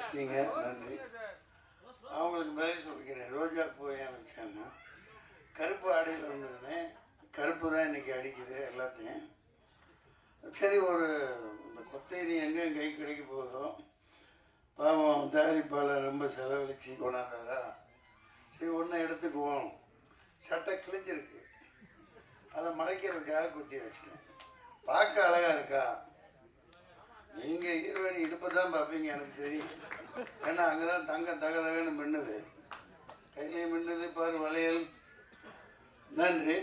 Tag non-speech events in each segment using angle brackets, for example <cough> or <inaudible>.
வச்சிட்டீங்க நன்றி அவங்களுக்கு பதில் சொல்லிக்கிறேன் ரோஜா பூ ஏன் வச்சேன்னா கருப்பு ஆடையில் வந்திருந்தேன் கருப்பு தான் இன்றைக்கி அடிக்குது எல்லாத்தையும். சரி ஒரு இந்த கொத்தேரி எங்கே கை கிடைக்க போகுதோ பாவம் தயாரிப்பாளர் ரொம்ப செலவழிச்சு கொண்டாந்தாரா சரி ஒன்று எடுத்துக்குவோம். சட்டை கிழிஞ்சிருக்கு. அதை மறைக்கிறதுக்காக குத்தி வச்சிட்டேன். பார்க்க அழகாக இருக்கா? நீங்கள் ஈரோடு இடுப்பை தான் பார்ப்பீங்க எனக்கு தெரியும். ஏன்னா அங்கே தான் தங்க தக மின்னுது. கையிலையும் மின்னுது பாரு வளையல். நன்றி.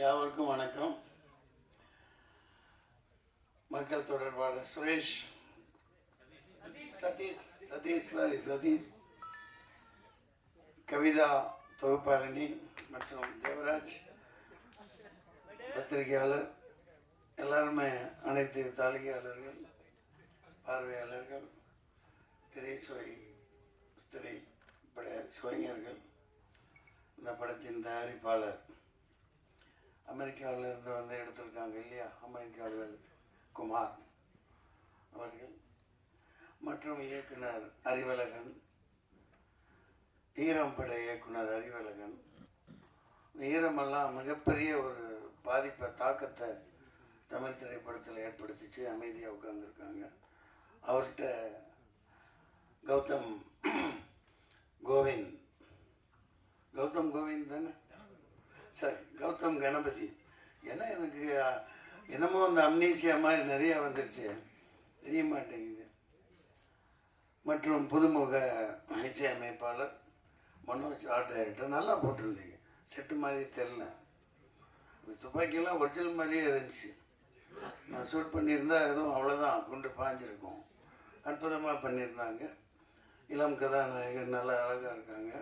யாவருக்கும் வணக்கம். மக்கள் தொடர்பாளர் சுரேஷ். சதீஷ் சதீஷ் சாரி சதீஷ். கவிதா தொகுப்பாளினி மற்றும் தேவராஜ் பத்திரிகையாளர். எல்லாருமே அனைத்து தாளிகையாளர்கள். பார்வையாளர்கள் திரைசுவை திரைப்பட சுவைஞர்கள். இந்த படத்தின் தயாரிப்பாளர் அமெரிக்காவில் இருந்து வந்து எடுத்திருக்காங்க இல்லையா? அமெரிக்காவில் குமார் அவர்கள். மற்றும் இயக்குனர் அறிவழகன் ஈரம் பட இயக்குனர் அறிவழகன். ஈரமெல்லாம் மிகப்பெரிய ஒரு பாதிப்பை தாக்கத்தை தமிழ் திரைப்படத்தில் ஏற்படுத்திச்சு அமைதியாக உட்காந்துருக்காங்க அவர்கிட்ட கௌதம் கோவிந்த். கௌதம் கோவிந்த் தானே? சாரி கௌதம் கணபதி. ஏன்னா எனக்கு என்னமோ அந்த அம்னீசியா மாதிரி நிறைய வந்துருச்சு. தெரிய மாட்டேங்குது. மற்றும் புதுமுக இசையமைப்பாளர் மனோஜ் ஆர்ட் டைரக்டர் நல்லா போட்டிருந்தீங்க. செட்டு மாதிரியே தெரில இந்த துப்பாக்கியெல்லாம் ஒரிஜினல் மாதிரியே இருந்துச்சு. நான் ஷூட் பண்ணியிருந்தா எதுவும் அவ்வளோதான் குண்டு பாஞ்சிருக்கும். அற்புதமாக பண்ணியிருந்தாங்க. இளம் கதாநாயகர் நல்லா அழகாக இருக்காங்க.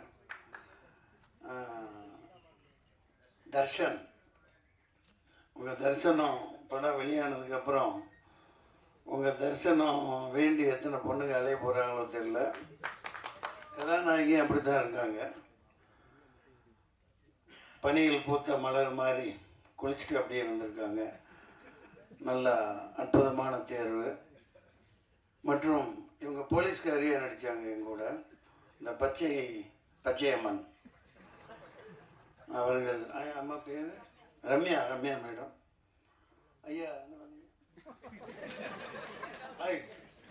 தர்ஷன். உங்கள் தரிசனம் படம் வெளியானதுக்கப்புறம் உங்கள் தரிசனம் வேண்டி எத்தனை பொண்ணுங்க அலைய போகிறாங்களோ தெரில கதாநாயகி அப்படி தான் இருக்காங்க. பனியில் பூத்த மலர் மாதிரி குளிச்சுட்டு அப்படியே வந்திருக்காங்க நல்ல அற்புதமான தேர்வு. மற்றும் இவங்க போலீஸ்காரியாக நடித்தாங்க எங்கூட இந்த பச்சை பச்சையம்மன். அவர்கள் அம்மா பேர்? ரம்யா ரம்யா மேடம். ஐயா என்ன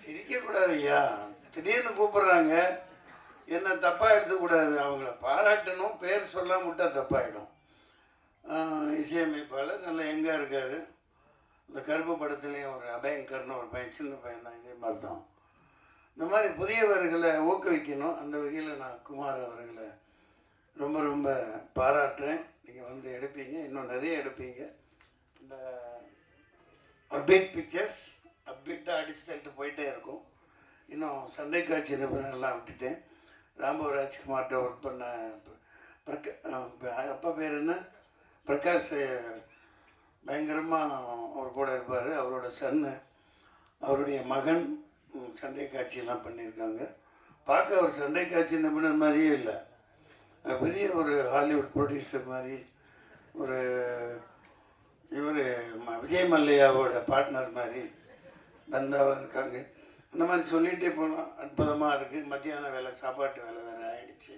சிரிக்கக்கூடாது ஐயா. திடீர்னு கூப்பிடுறாங்க. என்ன தப்பாக எடுத்துக்கூடாது. அவங்கள பாராட்டணும். பேர் சொல்லாம விட்டா தப்பாயிடும். இசையமைப்பாளர் நல்லா எங்கே இருக்கார். இந்த கருப்பு படத்துலேயும் ஒரு அபயங்கர்னு ஒரு பையன் சின்ன பையன் தான் இதே மாதிரி தான் இந்த மாதிரி புதியவர்களை ஊக்குவிக்கணும். அந்த வகையில் நான் குமார் அவர்களை ரொம்ப ரொம்ப பாராட்டுறேன். நீங்கள் வந்து எடுப்பீங்க. இன்னும் நிறைய எடுப்பீங்க. இந்த அப்டேட் பிக்சர்ஸ் அப்டேட்டாக அடிச்சு தள்ளிட்டு போயிட்டே இருக்கும். இன்னும் சண்டை காட்சி நிபுணர்லாம் விட்டுட்டேன். ராம்போ ராஜ்குமார்கிட்ட ஒர்க் பண்ண பிரக அப்பா பேர் என்ன? பிரகாஷ் பயங்கரமாக அவர் கூட இருப்பார். அவரோட சன்னு அவருடைய மகன் சண்டை காட்சியெல்லாம் பண்ணியிருக்காங்க. பார்க்க அவர் சண்டை காட்சி நிபுணர் மாதிரியே இல்லை. பெரிய ஒரு ஹாலிவுட் ப்ரொடியூசர் மாதிரி ஒரு இவர் விஜய் மல்லையாவோட பார்ட்னர் மாதிரி பந்தாவாக இருக்காங்க. அந்த மாதிரி சொல்லிகிட்டே போனோம் அற்புதமாக இருக்குது மத்தியான வேலை சாப்பாட்டு வேலை வேறு ஆயிடுச்சு.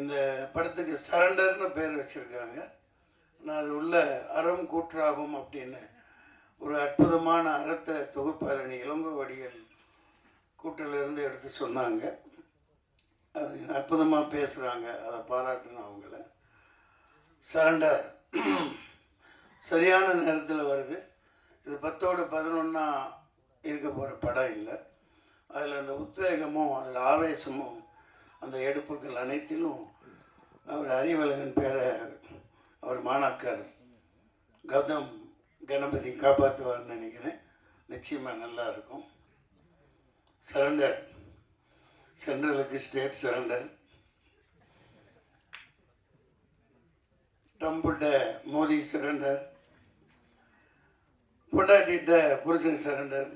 இந்த படத்துக்கு சரண்டர்னு பேர் வச்சுருக்காங்க. நான் அது உள்ள அறம் கூற்றாகும் அப்படின்னு ஒரு அற்புதமான அறத்தை தொகுப்பாரணி இளங்கோ வடிகள் கூட்டிலிருந்து எடுத்து சொன்னாங்க. அது அற்புதமாக பேசுகிறாங்க அதை பாராட்டணும் அவங்கள. சரண்டர். சரியான நேரத்தில் வருது. இது பத்தோடு பதினொன்றா இருக்க போகிற படம் இல்லை. அதில் அந்த உத்வேகமும் அதில் ஆவேசமும் அந்த எடுப்புகள் அனைத்திலும் அவர் அறிவழகன் பேரை அவர் மாணாக்கர். கௌதம் கணபதி காப்பாற்றுவார்னு நினைக்கிறேன். நிச்சயமாக நல்லா இருக்கும் சரண்டர் சென்ட்ரலுக்கு ஸ்டேட் சரண்டர் ட்ரம்புட்ட மோடி சரண்டர் பொண்டாட்டிட்ட புருஷன் சரண்டர்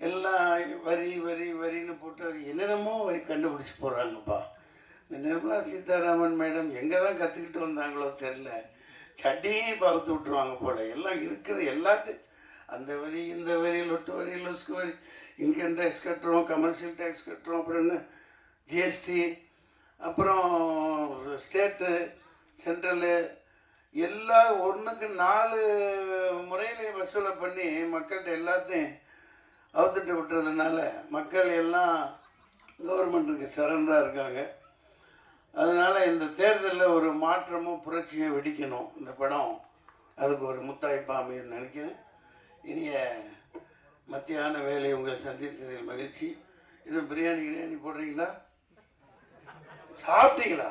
எல்லாம் வரி வரி வரின்னு போட்டு அது என்னென்னமோ வரி கண்டுபிடிச்சி போடுறாங்கப்பா. இந்த நிர்மலா சீதாராமன் மேடம் எங்கே தான் கற்றுக்கிட்டு வந்தாங்களோ தெரில சட்டியே பகுத்து விட்ருவாங்க போல. எல்லாம் இருக்குது எல்லாத்தையும் அந்த வரி இந்த வரி லொட்டு வரி லொஸ்கு வரி இன்கம் டேக்ஸ் கட்டுறோம் கமர்ஷியல் டேக்ஸ் கட்டுறோம் அப்புறம் என்ன? ஜிஎஸ்டி அப்புறம் ஸ்டேட்டு சென்ட்ரலு எல்லா ஒன்றுக்கு நாலு முறையிலையும் வசூலை பண்ணி மக்கள்கிட்ட எல்லாத்தையும் அவுத்துட்டு விட்டுறதுனால மக்கள் எல்லாம் கவர்மெண்ட்டுக்கு சரண்டராக இருக்காங்க. அதனால் இந்த தேர்தலில் ஒரு மாற்றமும் புரட்சியும் வெடிக்கணும் இந்த படம். அதுக்கு ஒரு முத்தாய்ப்பாக அமையும் நினைக்கிறேன். இனிய மத்தியான வேலை உங்களை சந்தித்ததில் மகிழ்ச்சி. இது பிரியாணி கிரியாணி போடுறீங்களா? சாப்பிட்டீங்களா?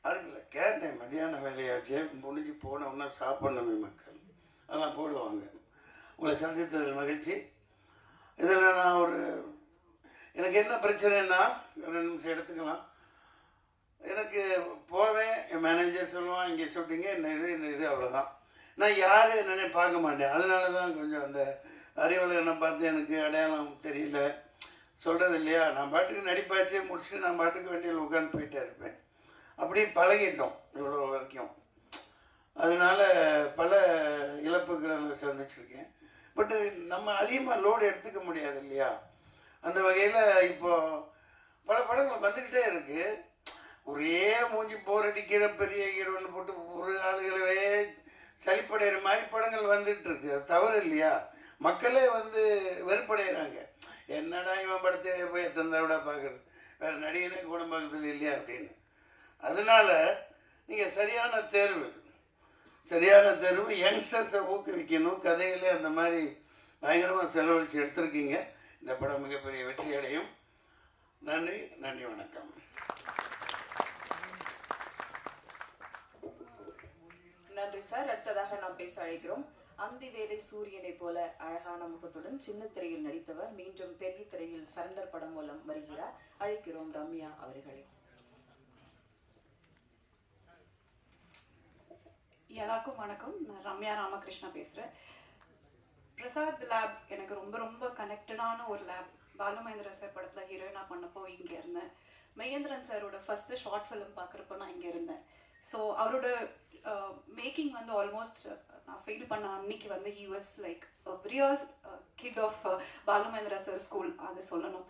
அதுக்கு இல்லை கேட்டேன் மதியான வேலையாச்சே முடிஞ்சு போனோம்னா சாப்பிடணுமே மக்கள். அதெல்லாம் போடுவாங்க. உங்களை சந்தித்ததில் மகிழ்ச்சி. இதில் நான் ஒரு எனக்கு என்ன பிரச்சனைன்னா ரெண்டு நிமிஷம் எடுத்துக்கலாம். எனக்கு போவேன் என் மேனேஜர் சொல்லுவான் இங்கே ஷூட்டிங்கு இந்த இது இந்த இது அவ்வளோதான் நான் யார் என்னன்னே பார்க்க மாட்டேன். அதனால தான் கொஞ்சம் அந்த அறிவலகனை பார்த்து எனக்கு அடையாளம் தெரியல. சொல்கிறது இல்லையா? நான் பாட்டுக்கு நடிப்பாச்சே முடிச்சுட்டு நான் பாட்டுக்கு வண்டியில் உட்காந்து போயிட்டே இருப்பேன். அப்படியே பழகிட்டோம் இவ்வளோ வரைக்கும். அதனால பல இழப்புகளை நான் சந்திச்சிருக்கேன். பட்டு நம்ம அதிகமாக லோடு எடுத்துக்க முடியாது இல்லையா? அந்த வகையில் இப்போது பல படங்கள் வந்துக்கிட்டே இருக்குது ஒரே மூஞ்சி போர் அடிக்கிற பெரிய ஹீரோன்னு போட்டு ஒரு ஆளுகளவே சளிப்படைகிற மாதிரி படங்கள் வந்துட்டு இருக்கு. அது தவறு இல்லையா? மக்களே வந்து வெறுப்படைகிறாங்க என்னடா இவன் படத்தை போய் தந்தாவிட பார்க்குறது? வேறு நடிகனே கூட பார்க்குறது இல்லையா அப்படின்னு. அதனால நீங்கள் சரியான தேர்வு. சரியான தேர்வு. யங்ஸ்டர்ஸை ஊக்குவிக்கணும். கதைகளே அந்த மாதிரி பயங்கரமாக செலவழித்து எடுத்திருக்கீங்க. இந்த படம் மிகப்பெரிய வெற்றி அடையும் நன்றி. நன்றி வணக்கம். நன்றி சார். அடுத்ததாக நாம் பேச அழைக்கிறோம் அந்தி வேலை சூரியனை போல அழகான முகத்துடன் சின்ன திரையில் நடித்தவர் மீண்டும் பெரிய திரையில் சரண்டர் படம் மூலம் வருகிறார். அழைக்கிறோம் ரம்யா அவர்களை. எல்லாருக்கும் வணக்கம். நான் ரம்யா ராமகிருஷ்ணா பேசுகிறேன் பிரசாத் லேப் எனக்கு ரொம்ப ரொம்ப கனெக்டடான ஒரு லேப் பாலு மகேந்திர சார் படத்தில் ஹீரோயினாக பண்ணப்போ இங்கே இருந்தேன். மகேந்திரன் சாரோட ஃபஸ்ட்டு ஷார்ட் ஃபிலிம் பார்க்குறப்போ நான் இங்கே இருந்தேன். ஸோ அவரோட Uh, மேக்கிங் வந்து ஆல்மோஸ்ட் uh, நான் ஃபீல் பண்ண அன்னைக்கு வந்து he was like real kid of Balu Mahendra sir school அது சொல்லணும்.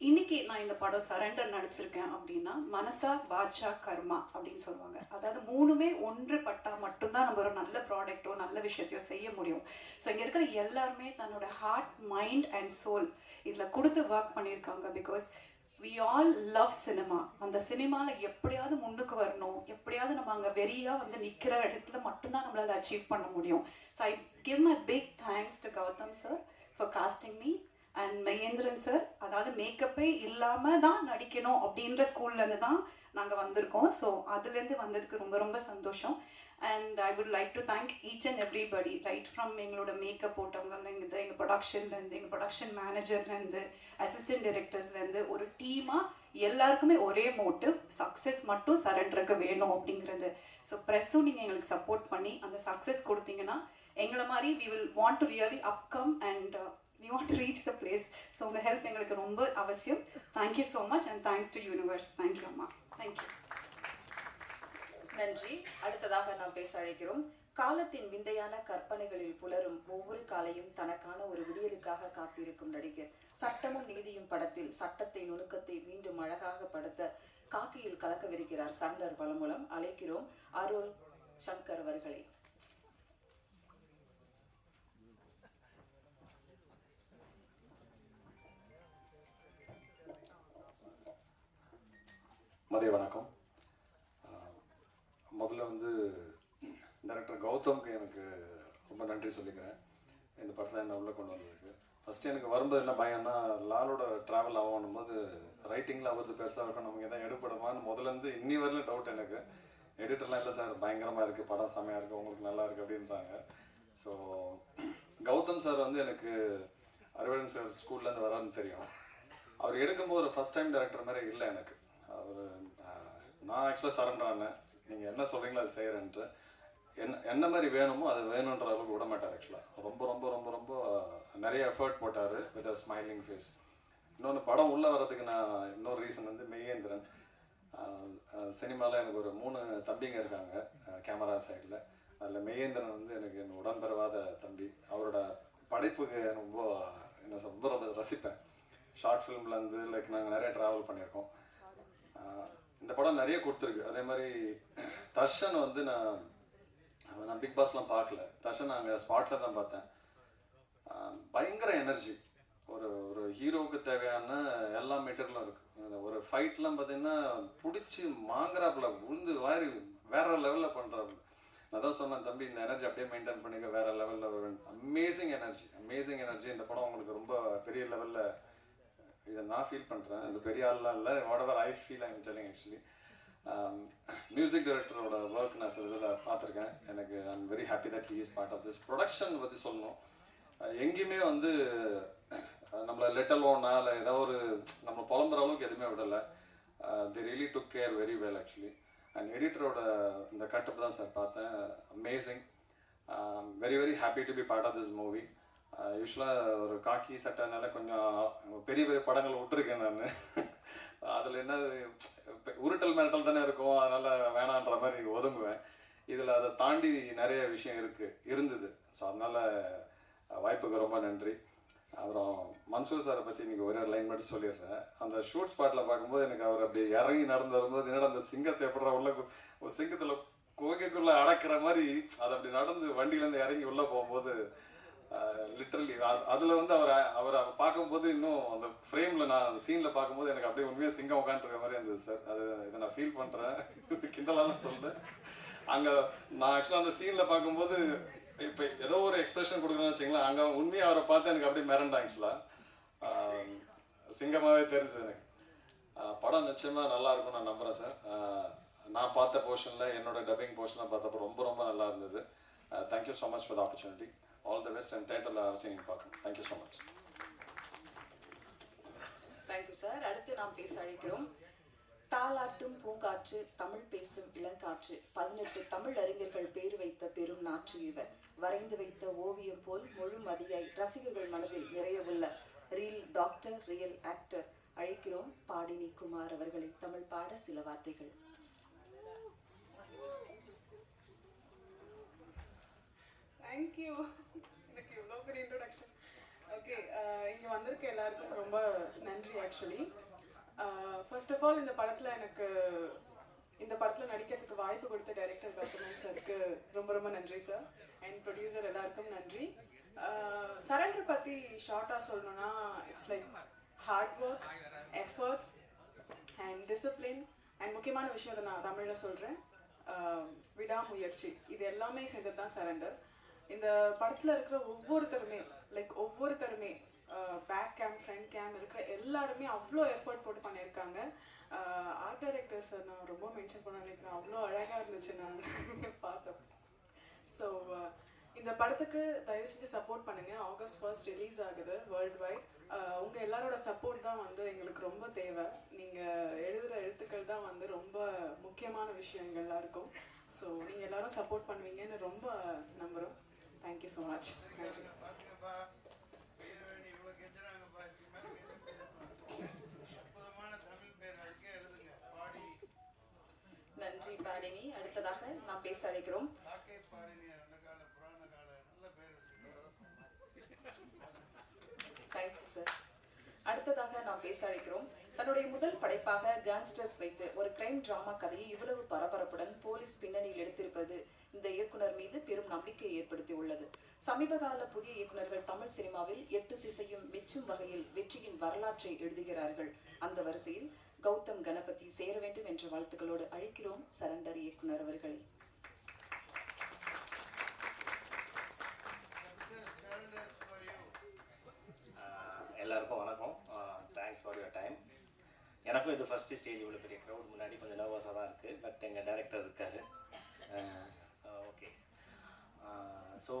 இன்னைக்கு நான் இந்த படம் சரண்டர் நடிச்சிருக்கேன் அப்படின்னா மனசா பாட்சா கர்மா அப்படின்னு சொல்லுவாங்க. அதாவது மூணுமே ஒன்று பட்டா மட்டும்தான் நம்ம ஒரு நல்ல ப்ராடக்டோ நல்ல விஷயத்தையோ செய்ய முடியும். ஸோ இங்கே இருக்கிற எல்லாருமே தன்னோட ஹார்ட் மைண்ட் அண்ட் சோல் இதில் கொடுத்து ஒர்க் பண்ணியிருக்காங்க because we all love cinema அந்த சினிமாவில் எப்படியாவது முன்னுக்கு வரணும். எப்படியாவது நம்ம அங்கே வெறியாக வந்து நிற்கிற இடத்துல மட்டும்தான் நம்மளால் அச்சீவ் பண்ண முடியும். So I give my big thanks to Gautham sir for casting me and Mahendran sir அதாவது மேக்கப்பே இல்லாமல் தான் நடிக்கணும் அப்படின்ற ஸ்கூல்லேருந்து தான் நாங்கள் வந்திருக்கோம். ஸோ அதுலேருந்து வந்ததுக்கு ரொம்ப ரொம்ப சந்தோஷம். And I would like to thank each and everybody right from எங்களோட மேக்கப் போட்டவங்கலேருந்து எங்கள் ப்ரொடக்ஷன்லேருந்து எங்கள் ப்ரொடக்ஷன் மேனேஜர்லேருந்து அசிஸ்டன்ட் டைரக்டர்ஸ்லேருந்து ஒரு டீமாக எல்லாருக்குமே ஒரே மோட்டிவ் சக்ஸஸ் மட்டும் சரண்டருக்கு வேணும் அப்படிங்கிறது. ஸோ ப்ரெஸ்ஸும் நீங்கள் எங்களுக்கு சப்போர்ட் பண்ணி அந்த சக்ஸஸ் கொடுத்தீங்கன்னா எங்களை மாதிரி we will want to really upcome and we want to reach the place so உங்கள் ஹெல்ப் எங்களுக்கு ரொம்ப அவசியம். Thank you so much and thanks to universe thank you அம்மா. தேங்க்யூ நன்றி. அடுத்ததாக நாம் பேச அழைக்கிறோம். காலத்தின் விந்தையான கற்பனைகளில் புலரும் ஒவ்வொரு காலையும் தனக்கான ஒரு விடியலுக்காக காத்திருக்கும் நடிகர். சட்டமும் நீதியும் படத்தில் சட்டத்தை நுணுக்கத்தை மீண்டும் அழகாக படுத்த காக்கியில் கலக்கவிருக்கிறார் சண்டர் பலமூலம். அழைக்கிறோம் அருள் சங்கர் அவர்களை. மதிய வணக்கம். முதல்ல வந்து டேரக்டர் கௌதம்க்கு எனக்கு ரொம்ப நன்றி சொல்லிக்கிறேன். இந்த படத்தில் என்ன உள்ளே கொண்டு வந்ததுக்கு. ஃபஸ்ட்டு எனக்கு வரும்போது என்ன பயம்னா லாலோட ட்ராவல் ஆகணும் போது ரைட்டிங்கில் அவரது பெருசாக இருக்கும் நமக்கு எதாவது எடுப்படுமான்னு முதல்ல இருந்து இன்னி வரலும் டவுட் எனக்கு. எடிட்டர்லாம் இல்லை சார் பயங்கரமாக இருக்குது படம் செமையாக இருக்குது உங்களுக்கு நல்லா இருக்குது அப்படின்றாங்க. ஸோ கௌதம் சார் வந்து எனக்கு அறுவடன் சார் ஸ்கூல்லேருந்து வரான்னு தெரியும். அவர் எடுக்கும்போது ஃபஸ்ட் டைம் டேரக்டர் மாதிரி இல்லை எனக்கு. அவர் நான் ஆக்சுவலாக சரண்டர் நீங்கள் என்ன சொல்கிறீங்களோ அது செய்கிறேன்ட்டு என்ன என்ன மாதிரி வேணுமோ அது வேணுன்ற அளவுக்கு விட மாட்டார் ஆக்சுவலாக ரொம்ப ரொம்ப ரொம்ப ரொம்ப நிறைய எஃபர்ட் போட்டார் வித் அ ஸ்மைலிங் ஃபேஸ் இன்னொன்று படம் உள்ளே வர்றதுக்கு நான் இன்னொரு ரீசன் வந்து மெய்யேந்திரன் சினிமாவில் எனக்கு ஒரு மூணு தம்பிங்க இருக்காங்க கேமரா சைடில் அதில் மெய்யேந்திரன் வந்து எனக்கு என் உடன்பெறவாத தம்பி. அவரோட படைப்புக்கு ரொம்ப என்ன ரொம்ப ரொம்ப ரசிப்பேன் ஷார்ட் ஃபிலிம்லேருந்து லைக் நாங்கள் நிறைய ட்ராவல் பண்ணியிருக்கோம். இந்த படம் நிறைய கொடுத்துருக்கு. அதே மாதிரி தர்ஷன் வந்து நான் நான் பிக் பாஸ்லாம் பார்க்கல. தர்ஷன் நாங்கள் ஸ்பாட்டில் தான் பார்த்தேன். பயங்கர எனர்ஜி ஒரு ஒரு ஹீரோவுக்கு தேவையான எல்லா மெட்டீரியலும் இருக்கு. ஒரு ஃபைட்லாம் பார்த்தீங்கன்னா பிடிச்சி மாங்குறாப்புல உழுந்து வாரி வேற லெவலில் பண்ணுறாப்புல நான் தான் சொன்னேன் தம்பி இந்த எனர்ஜி அப்படியே மெயின்டைன் பண்ணிக்க வேற லெவலில் அமேசிங் எனர்ஜி அமேசிங் எனர்ஜி இந்த படம் உங்களுக்கு ரொம்ப பெரிய லெவலில் இதை நான் ஃபீல் பண்ணுறேன் இது பெரிய ஆள்லாம் இல்லை. Whatever I feel I'm telling actually music டைரக்டரோட work நான் சில இதில் பார்த்துருக்கேன். எனக்கு I am very happy that he is part of this production பற்றி சொல்லணும் எங்கேயுமே வந்து நம்மளை லிட்டல் ஓனா இல்லை ஏதோ ஒரு நம்ம புலம்புற அளவுக்கு எதுவுமே விடலை. They really took care very well actually and எடிட்டரோட இந்த கட்டப் தான் சார் பார்த்தேன். Amazing very very happy to be part of this movie யூஸ்வலாக ஒரு காக்கி சட்டைனால கொஞ்சம் பெரிய பெரிய படங்கள் விட்டுருக்கேன் நான். அதில் என்ன உருட்டல் மிரட்டல் தானே இருக்கும் அதனால் வேணான்ற மாதிரி ஒதுங்குவேன். இதில் அதை தாண்டி நிறைய விஷயம் இருக்குது இருந்தது. ஸோ அதனால் வாய்ப்புக்கு ரொம்ப நன்றி. அப்புறம் மன்சூர் சாரை பற்றி இன்னைக்கு ஒரே லைன் மட்டும் சொல்லிடுறேன். அந்த ஷூட் ஸ்பாட்டில் பார்க்கும்போது எனக்கு அவர் அப்படி இறங்கி நடந்து வரும்போது என்னடா அந்த சிங்கத்தை எப்படா உள்ள ஒரு சிங்கத்தில் கோகைக்குள்ளே அடக்கிற மாதிரி அது அப்படி நடந்து வண்டியிலேருந்து இறங்கி உள்ளே போகும்போது Uh, லிட்ரலி அதில் வந்து அவர் அவர் பார்க்கும்போது இன்னும் அந்த ஃப்ரேமில் நான் அந்த சீனில் பார்க்கும்போது எனக்கு அப்படியே உண்மையாக சிங்கம் உட்காந்துருக்க மாதிரி இருந்தது சார் அது இதை நான் ஃபீல் பண்ணுறேன் கிண்டலாலாம் சொல்கிறேன் அங்கே நான் ஆக்சுவலாக அந்த சீனில் பார்க்கும்போது இப்போ ஏதோ ஒரு எக்ஸ்பிரஷன் கொடுக்குறேன்னு வச்சுங்களேன் அங்கே உண்மையாக அவரை பார்த்து எனக்கு அப்படியே மிரண்டா ஆக்சுவலாக um, சிங்கமாகவே தெரிஞ்சது எனக்கு. Uh, படம் நிச்சயமாக நல்லா இருக்கும் நான் நம்புகிறேன் சார் uh, நான் பார்த்த போர்ஷனில் என்னோட டப்பிங் போர்ஷனில் பார்த்தப்போ ரொம்ப ரொம்ப நல்லா இருந்தது. Thank you so much for the opportunity all the best and தேட்டரில் அவசியம் பார்க்கணும் thank you so much thank you sir அடுத்து நாம் பேச அழைக்கிறோம். தாலாட்டும் பூங்காற்று தமிழ் பேசும் இளங்காற்று. பதினெட்டு தமிழ் அறிஞர்கள் பேர் வைத்த பெரும் நாற்று இவர். வரைந்து வைத்த ஓவியம் போல் முழுமதியாய் ரசிகர்கள் மனதில் நிறைய உள்ள ரீல் டாக்டர் ரியல் ஆக்டர் அழைக்கிறோம் பாடினி குமார் அவர்களை தமிழ் பாட சில வார்த்தைகள். தேங்க்யூ எனக்கு இவ்வளோ பெரிய இன்ட்ரொடக்ஷன் ஓகே இங்கே வந்திருக்க எல்லாருக்கும் ரொம்ப நன்றி ஆக்சுவலி ஃபர்ஸ்ட் ஆஃப் ஆல் இந்த படத்தில் எனக்கு இந்த படத்தில் நடிக்கிறதுக்கு வாய்ப்பு கொடுத்த டைரக்டர் கௌதமன் சாருக்கு ரொம்ப ரொம்ப நன்றி சார் அண்ட் ப்ரொடியூசர் எல்லாருக்கும் நன்றி. Uh, சரண்டர் பற்றி ஷார்ட்டாக சொல்லணும்னா it's like hard work efforts and discipline and முக்கியமான விஷயம் நான் தமிழில் சொல்கிறேன் uh, விடாமுயற்சி. இது எல்லாமே சேர்ந்தது தான் சரண்டர் இந்த படத்தில் இருக்கிற ஒவ்வொருத்தருமே லைக் ஒவ்வொருத்தருமே பேக் கேம் ஃப்ரண்ட் கேம் இருக்கிற எல்லாருமே அவ்வளோ எஃபர்ட் போட்டு பண்ணியிருக்காங்க. ஆர்ட் டைரக்டர் சார் நான் ரொம்ப மென்ஷன் பண்ண நினைக்கிறேன். அவ்வளோ அழகாக இருந்துச்சு நான் <laughs> பார்த்தேன் ஸோ இந்த படத்துக்கு தயவு செஞ்சு சப்போர்ட் பண்ணுங்கள் ஆகஸ்ட் ஃபர்ஸ்ட் ரிலீஸ் ஆகுது வேர்ல்டு வைட் உங்கள் எல்லாரோட சப்போர்ட் தான் வந்து எங்களுக்கு ரொம்ப தேவை. நீங்கள் எழுதுகிற எழுத்துக்கள் தான் வந்து ரொம்ப முக்கியமான விஷயம் எங்கள் எல்லாருக்கும் ஸோ நீங்கள் எல்லாரும் சப்போர்ட் பண்ணுவீங்கன்னு ரொம்ப நம்புகிறோம் தேங்க்யூ ஸோ மச் நன்றி நன்றி பாடினி. அடுத்ததாக நாம் பேச அழைக்கிறோம். தேங்க்யூ சார் அடுத்ததாக நாம் பேச அழைக்கிறோம். தன்னுடைய முதல் படைப்பாக கேங்ஸ்டர்ஸ் வைத்து ஒரு கிரைம் டிராமா கதையை இவ்வளவு பரபரப்புடன் போலீஸ் பின்னணியில் எடுத்திருப்பது இந்த இயக்குனர் மீது பெரும் நம்பிக்கை ஏற்படுத்தி உள்ளது சமீபகால புதிய இயக்குனர்கள் தமிழ் சினிமாவில் எட்டு திசையும் மெச்சும் வகையில் வெற்றியின் வரலாற்றை எழுதுகிறார்கள். அந்த வரிசையில் கௌதம் கணபதி சேர வேண்டும் என்ற வாழ்த்துக்களோடு அழைக்கிறோம் சரண்டர் இயக்குனர் அவர்களை. எல்லாருக்கும் வணக்கம். தேங்க்ஸ் ஃபார் யுவர் டைம் எனக்கும் இது ஃபஸ்ட்டு ஸ்டேஜ் இவ்வளோ பெரிய க்ரௌட் முன்னாடி கொஞ்சம் நர்வஸாக தான் இருக்குது பட் எங்கள் டைரக்டர் இருக்கார். So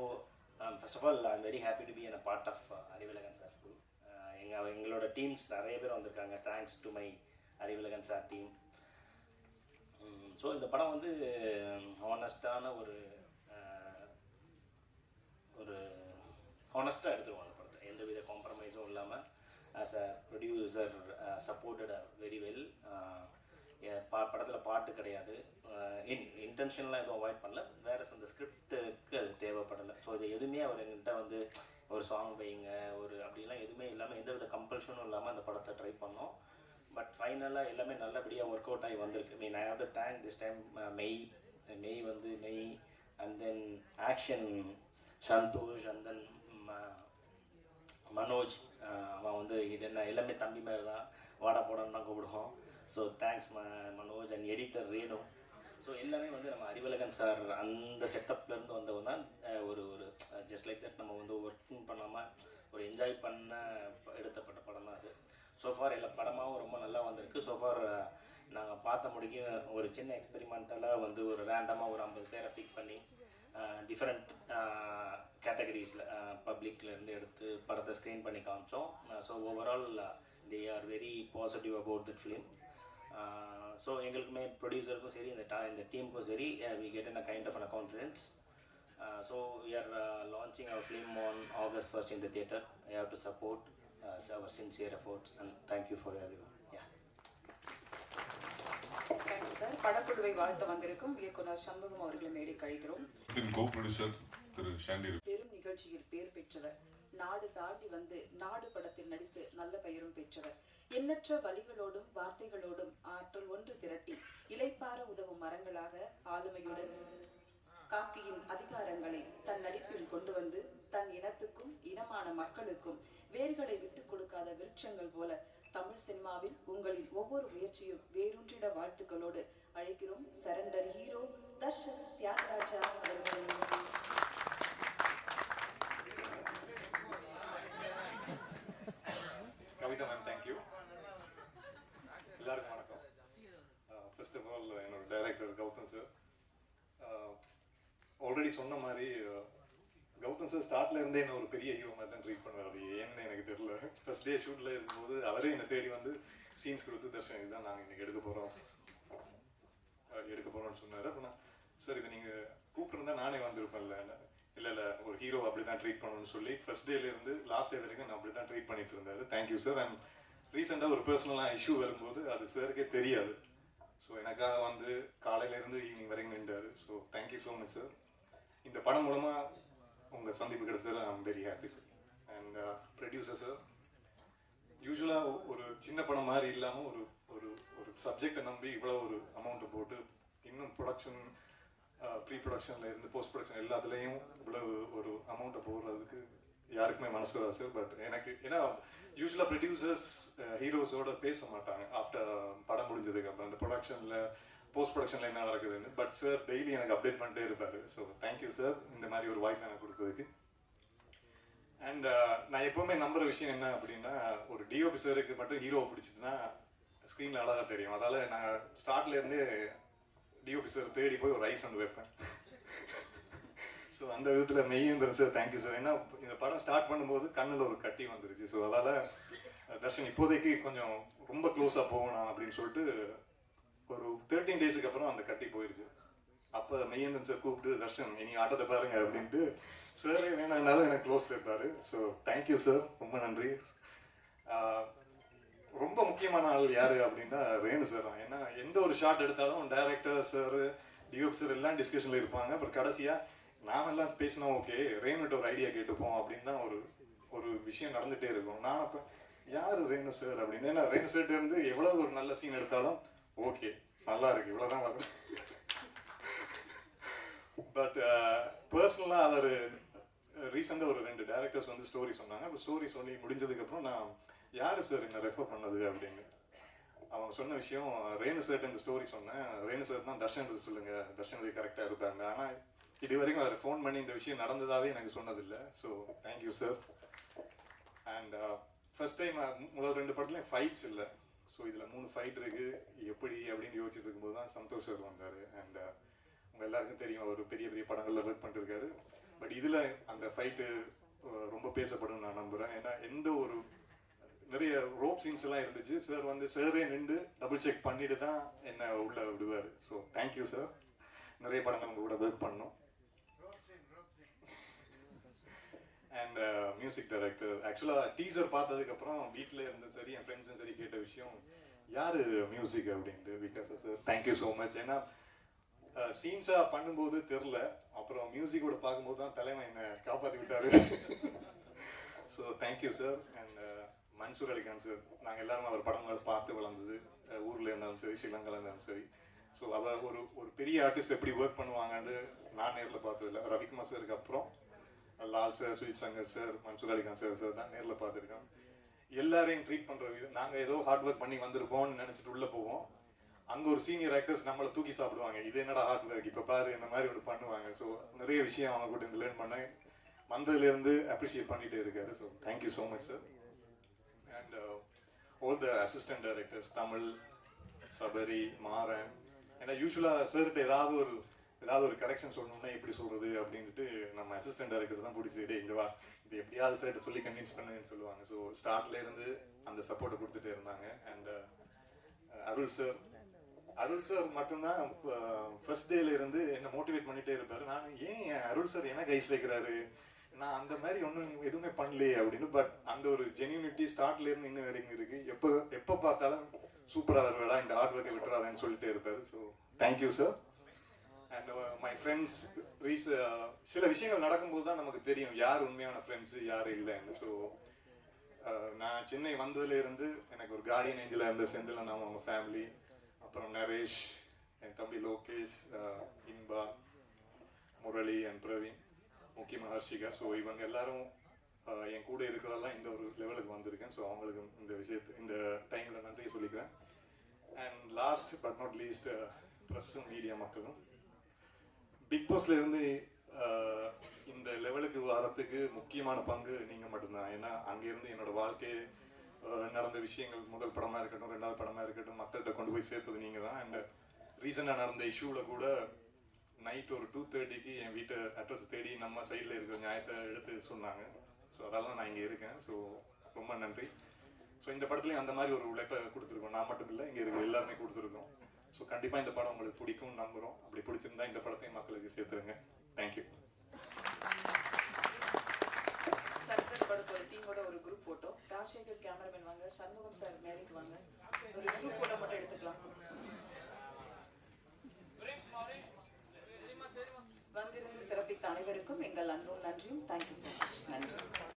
first of all I very happy to be an a part of Arivazhagan sir school எங்கள் எங்களோட டீம்ஸ் நிறைய பேர் வந்திருக்காங்க. Thanks to my Arivazhagan sir team so இந்த படம் வந்து um, ஹானஸ்டான ஒரு uh, ஒரு ஹானஸ்ட்டாக எடுத்துருவோம் அந்த படத்தை. எந்த வித காம்ப்ரமைஸும் இல்லாமல் as a producer supported very well பா படத்தில் பாட்டு கிடையாது. இன் இன்டென்ஷன்லாம் எதுவும் அவாய்ட் பண்ணல. வேறு அந்த இது எதுவுமே அவர் என்கிட்ட வந்து ஒரு சாங் வைங்க ஒரு அப்படிலாம் எதுவுமே இல்லாமல் எந்த வித கம்பல்ஷனும் இல்லாமல் அந்த படத்தை ட்ரை பண்ணோம். பட் ஃபைனலாக எல்லாமே நல்லபடியாக ஒர்க் அவுட் ஆகி வந்திருக்கு. Mean I have to thank this time மெய் மெய் வந்து மெய் and then action Santhosh and then Manoj அவன் வந்து இது என்ன எல்லாமே தம்பி மாதிரி தான் வாடா போடான்னு தான் கூப்பிடுவோம் ஸோ தேங்க்ஸ் ம Manoj and editor Renu so எல்லாமே வந்து நம்ம அறிவழகன் சார் அந்த செட்டப்லேருந்து வந்தவங்க தான் ஒரு ஒரு ஜஸ்ட் லைக் தட் நம்ம வந்து ஒர்க்கிங் பண்ணாமல் ஒரு என்ஜாய் பண்ண எடுத்தப்பட்ட படம் தான் அது சோஃபார் எல்லா படமாகவும் ரொம்ப நல்லா வந்திருக்கு. சோஃபார் நாங்கள் பார்த்த முடிக்கும் ஒரு சின்ன எக்ஸ்பெரிமெண்டலாக வந்து ஒரு ரேண்டமாக ஒரு ஐம்பது பேரை பிக் பண்ணி டிஃப்ரெண்ட் கேட்டகரிஸில் பப்ளிக்லேருந்து எடுத்து படத்தை ஸ்க்ரீன் பண்ணி காமிச்சோம். So overall they are very positive about the film so எங்களுக்குமே ப்ரொடியூசருக்கும் சரி இந்த டா இந்த டீமுக்கும் சரி we get in a kind of an confidence so we are launching our film on August first in the theatre I have to support our sincere efforts and thank you for everyone yeah thank you sir படக்குழுவை வாழ்த்த வந்திருக்கும் இயக்குனர் சண்முகம் அவர்களை மேடை கழிக்கிறோம் கோ producer திரு பெரும் நிகழ்ச்சியில் பேர் பெற்றவர் நாடு தாண்டி வந்து நாடு படத்தில் நடித்து நல்ல பெயரும் பெற்றவர். எண்ணற்ற வழிகளோடும் வார்த்தைகளோடும் ஆற்றல் ஒன்று திரட்டி இலைப்பார உதவும் மரங்களாக ஆளுமையுடன் காக்கியின் அதிகாரங்களை தன் நடிப்பில் கொண்டு வந்து தன் இனத்துக்கும் இனமான மக்களுக்கும் வேர்களை விட்டுக் கொடுக்காத விருட்சங்கள் போல தமிழ் சினிமாவில் உங்களின் ஒவ்வொரு முயற்சியும் வேரூன்றிட வாழ்த்துக்களோடு அழைக்கிறோம். சரண்டர் ஹீரோ தர்ஷன் தியாகராஜா அவர்களின் கவிதா மேம் தேங்க்யூ எல்லாருக்கும் வணக்கம் ஃபர்ஸ்ட் ஆஃப் ஆல் என்னோட டைரக்டர் கௌதம் சார் ஆல்ரெடி சொன்ன மாதிரி கௌதம் சார் ஸ்டார்ட்ல இருந்தே என்ன ஒரு பெரிய ஹீரோ மாதிரி தான் ட்ரீட் பண்ணுவார். ஏன்னு எனக்கு தெரியல. ஃபர்ஸ்ட் டே ஷூட்ல இருக்கும்போது அவரே என்னை தேடி வந்து சீன்ஸ் கொடுத்து தர்ஷன் இதுதான் நாங்கள் இன்னைக்கு எடுக்க போகிறோம் எடுக்க போகிறோம்னு சொன்னார். அப்போ நான் சார் இதை நீங்கள் கூப்பிட்டுருந்தா நானே வந்திருப்பேன்ல. இல்லை இல்லை ஒரு ஹீரோ அப்படி தான் ட்ரீட் பண்ணணும்னு சொல்லி ஃபர்ஸ்ட் டேலேருந்து லாஸ்ட் டே வரைக்கும் நான் அப்படி தான் ட்ரீட் பண்ணிட்டு இருந்தாரு. தேங்க்யூ சார் அண்ட் ரீசெண்டாக ஒரு பர்சனலாக இஷ்யூ வரும்போது அது சாருக்கே தெரியாது. ஸோ எனக்காக வந்து காலையிலேருந்து ஈவினிங் வரைக்கும் நின்றாரு. So thank you so much sir இந்த படம் மூலமாக உங்கள் சந்திப்பு கிடைச்சதில் I'm very happy sir and producer sir யூஸ்வலாக ஒரு சின்ன படம் மாதிரி இல்லாமல் ஒரு ஒரு ஒரு சப்ஜெக்டை நம்பி இவ்வளோ ஒரு அமௌண்ட்டை போட்டு இன்னும் ப்ரொடக்ஷன் ப்ரீ ப்ரொடக்ஷனில் இருந்து போஸ்ட் ப்ரொடக்ஷன் எல்லாத்துலேயும் இவ்வளவு ஒரு அமௌண்ட்டை போடுறதுக்கு யாருக்குமே மனசு வராது சார் பட் எனக்கு ஏன்னா யூஸ்வலாக ப்ரொடியூசர்ஸ் ஹீரோஸோட பேச மாட்டாங்க. ஆஃப்டர் uh, படம் முடிஞ்சதுக்கு அப்புறம். அந்த ப்ரொடக்ஷனில் போஸ்ட் ப்ரொடக்ஷனில் என்ன நடக்குதுன்னு. பட் சார் டெய்லி எனக்கு அப்டேட் பண்ணிட்டே இருப்பார். ஸோ தேங்க்யூ சார் இந்த மாதிரி ஒரு வாய்ப்பு எனக்கு கொடுத்ததுக்கு. அண்ட் uh, நான் எப்போவுமே நம்புற விஷயம் என்ன அப்படின்னா ஒரு டிஓபி சாருக்கு மட்டும் ஹீரோவை பிடிச்சதுன்னா ஸ்க்ரீனில் அழகாக தெரியும். அதால் நான் ஸ்டார்ட்லேருந்தே டிஓபி சார் தேடி போய் ஒரு ஐஸ் ஒன்று வைப்பேன். ஸோ அந்த விதத்தில் மெய்யேந்திரன் சார் தேங்க்யூ சார் ஏன்னா இந்த படம் ஸ்டார்ட் பண்ணும்போது கண்ணில் ஒரு கட்டி வந்துருச்சு. ஸோ அதால் தர்ஷன் இப்போதைக்கு கொஞ்சம் ரொம்ப க்ளோஸாக போகணும் அப்படின்னு சொல்லிட்டு ஒரு தேர்ட்டீன் டேஸுக்கு அப்புறம் அந்த கட்டி போயிருச்சு. அப்போ மெய்யந்தன் சார் கூப்பிட்டு தர்ஷன் இனி ஆட்டத்தை பாருங்க அப்படின்ட்டு சாரே வேணாம்னாலும் எனக்கு க்ளோஸில் இருப்பார். ஸோ தேங்க்யூ சார் ரொம்ப நன்றி. ரொம்ப முக்கியமான ஆள் யார் அப்படின்னா ரேணு சார் தான். ஏன்னா எந்த ஒரு ஷாட் எடுத்தாலும் டைரக்டர் சார் டிஓப் சார் எல்லாம் டிஸ்கஷனில் இருப்பாங்க. அப்புறம் கடைசியாக நாம் எல்லாம் பேசினா ஓகே ரேணுகிட்ட ஒரு ஐடியா கேட்டுப்போம் அப்படின்னு தான் ஒரு ஒரு விஷயம் நடந்துகிட்டே இருக்கும். நான் அப்போ யார் ரேணு சார் அப்படின்னு. ஏன்னா ரேணு சார்ட்ட இருந்து எவ்வளோ ஒரு நல்ல சீன் எடுத்தாலும் ஓகே நல்லா இருக்கு இவ்வளோதான் வந்து பட் பர்சனலாக uh, அவர் ரீசெண்டாக uh, ஒரு ரெண்டு டேரக்டர்ஸ் வந்து ஸ்டோரி சொன்னாங்க. அந்த ஸ்டோரி சொல்லி முடிஞ்சதுக்கப்புறம் நான் யார் சார் என்ன ரெஃபர் பண்ணது? அப்படின்னு. அவங்க சொன்ன விஷயம் ரேணு சார்ட்ட இந்த ஸ்டோரி சொன்னேன். ரேணு சார் தான் தர்ஷன் சொல்லுங்க. தர்ஷன் கரெக்டாக இருப்பாங்க. ஆனால் இது வரைக்கும் அவர் ஃபோன் பண்ணி இந்த விஷயம் நடந்ததாவே எனக்கு சொன்னதில்லை. So thank you sir and first time முதல் ரெண்டு படத்துலையும் ஃபைட்ஸ் இல்லை. ஸோ இதில் மூணு ஃபைட் இருக்கு. எப்படி அப்படின்னு யோசிச்சுட்டு இருக்கும்போது தான் சந்தோஷ் சார் வந்தார். அண்ட் uh, உங்க எல்லாருக்கும் தெரியும் அவர் பெரிய பெரிய படங்களில் ஒர்க் பண்ணிருக்காரு. பட் இதில் அந்த ஃபைட்டு uh, ரொம்ப பேசப்படும் நான் நம்புகிறேன் ஏன்னா எந்த ஒரு நிறைய ரோப் சீன்ஸ் எல்லாம் இருந்துச்சு. சார் வந்து சாரே நின்று டபுள் செக் பண்ணிட்டு தான் என்ன உள்ள விடுவார். ஸோ தேங்க்யூ சார் நிறைய படங்கள் உங்களோட ஒர்க் பண்ணோம் அண்ட் மியூசிக் டைரக்டர் ஆக்சுவலாக டீசர் பார்த்ததுக்கப்புறம் வீட்டில் இருந்தும் சரி என் ஃப்ரெண்ட்ஸும் சரி கேட்ட விஷயம் யார் மியூசிக் அப்படின்ட்டு because sir thank you so much ஏன்னா சீன்ஸாக பண்ணும்போது தெரில அப்புறம் மியூசிக்கோட பார்க்கும்போது தான் தலைவன் என்னை காப்பாற்றி விட்டாரு. So thank you sir and Mansoor Ali Khan sir நாங்கள் எல்லாரும் அவர் படங்கள் பார்த்து வளர்ந்தது. ஊரில் இருந்தாலும் சரி ஸ்ரீலங்காவில் இருந்தாலும் சரி. ஸோ அவர் ஒரு ஒரு பெரிய ஆர்டிஸ்ட் எப்படி ஒர்க் பண்ணுவாங்கன்னு நான் நேரில் பார்த்ததில்ல. ரவிக்குமார் சாருக்கு அப்புறம் Lal sir Sujith Shankar sir Mansoor Ali Khan sir sir தான் நேரில் பார்த்துருக்கேன் எல்லாரையும் ட்ரீட் பண்ணுற விதம் நாங்கள் ஏதோ ஹார்ட் ஒர்க் பண்ணி வந்திருப்போம்னு நினச்சிட்டு உள்ளே போவோம். அங்கே ஒரு சீனியர் ஆக்டர்ஸ் நம்மளை தூக்கி சாப்பிடுவாங்க. இது என்னடா ஹார்ட் ஒர்க் இப்போ பாரு இந்த மாதிரி ஒன்று பண்ணுவாங்க. ஸோ நிறைய விஷயம் அவங்க கூட இருந்து லேர்ன் பண்ண வந்ததுலேருந்து அப்ரிஷியேட் பண்ணிகிட்டே இருக்காரு. So thank you so much sir and all the assistant directors Tamil Sabari Maran ஏன்னா யூஸ்வலாக சார்கிட்ட ஏதாவது ஒரு ஏதாவது ஒரு கரெக்ஷன் சொல்லணும்னா எப்படி சொல்றது அப்படின்ட்டு நம்ம அசிஸ்டன்ட் டைரக்டர்ஸ் தான் பிடிச்சி டே இங்க வா. இது எப்படியாவது சார்கிட்ட சொல்லி கன்வின்ஸ் பண்ணுன்னு சொல்லுவாங்க. ஸோ ஸ்டார்ட்ல இருந்து அந்த சப்போர்ட்டை கொடுத்துட்டே இருந்தாங்க. And Arul sir Arul sir மட்டும்தான் uh, ஃபர்ஸ்ட் டேல இருந்து என்ன மோட்டிவேட் பண்ணிட்டே இருப்பாரு. நான் ஏன் அருள் சார் என்ன கைஸ் வைக்கிறாரு? நான் அந்த மாதிரி ஒன்றும் எதுவுமே பண்ணலையே அப்படின்னு. பட் அந்த ஒரு ஜென்யூனிட்டி ஸ்டார்ட்ல இருந்து இன்னும் வரைக்கும் இருக்கு. எப்போ எப்போ பார்த்தாலும் சூப்பராக வருவேடா இந்த ஆர்ட் ஒர்க்கை விட்டுறாதேன்னு சொல்லிட்டே இருப்பாரு. So thank you sir my friends raise சில விஷயங்கள் நடக்கும்போது தான் நமக்கு தெரியும் யார் உண்மையான ஃப்ரெண்ட்ஸ் யார் இல்லைன்னு. ஸோ uh, நான் சென்னை வந்ததுலேருந்து எனக்கு ஒரு கார்டியன் ஏஞ்சலாக இருந்த செந்தில் நாம அவங்க ஃபேமிலி அப்புறம் நரேஷ் என் தம்பி லோகேஷ் uh, இன்பா முரளி அண்ட் பிரவீன் முக்கியமாக ஹர்ஷிகா. ஸோ இவங்க எல்லாரும் uh, என் கூட இருக்கிறதெல்லாம் இந்த ஒரு லெவலுக்கு வந்திருக்கேன். ஸோ அவங்களுக்கு இந்த விஷயத்து இந்த டைமில் நன்றி சொல்லிக்கிறேன். And last but not least ப்ரெஸ்ஸும் media மக்களும். பிக் பாஸ்ல இருந்து இந்த லெவலுக்கு வரத்துக்கு முக்கியமான பங்கு நீங்க மட்டும்தான். ஏன்னா அங்கிருந்து என்னோட வாழ்க்கை நடந்த விஷயங்கள் முதல் படமா இருக்கட்டும் ரெண்டாவது படமா இருக்கட்டும் மக்கள்கிட்ட கொண்டு போய் சேர்த்தது நீங்க தான். அண்ட் ரீசெண்டாக நடந்த இஷ்யூல கூட நைட் ஒரு டூ தேர்ட்டிக்கு என் வீட்டு அட்ரஸ் தேடி நம்ம சைடில் இருக்கிற நியாயத்தை எடுத்து சொன்னாங்க. ஸோ அதெல்லாம் நான் இங்கே இருக்கேன். ஸோ ரொம்ப நன்றி. ஸோ இந்த படத்துலையும் அந்த மாதிரி ஒரு உழைப்பை கொடுத்துருக்கோம். நான் மட்டும் இல்லை இங்கே இருக்கிற எல்லாருமே கொடுத்துருக்கோம். ஸோ கண்டிப்பாக இந்த படம் உங்களுக்கு பிடிக்கும்னு நம்புகிறோம் அப்படி பிடிச்சிருந்தா இந்த படத்தையும் மக்களுக்கு சேர்த்துருங்க. தேங்க்யூ சர்க்கர் படத்தோட டீமோட ஒரு குரூப் ஃபோட்டோ ராஜசேகர் கேமராமேன் வாங்க சண்முகம் சார் மேடைக்கு வாங்க. ஒரு குரூப் போட்டோ மட்டும் எடுத்துக்கலாம். வந்திருந்து சிறப்பித்த அனைவருக்கும் எங்கள் அன்பும் நன்றியும். தேங்க்யூ ஸோ மச் நன்றி.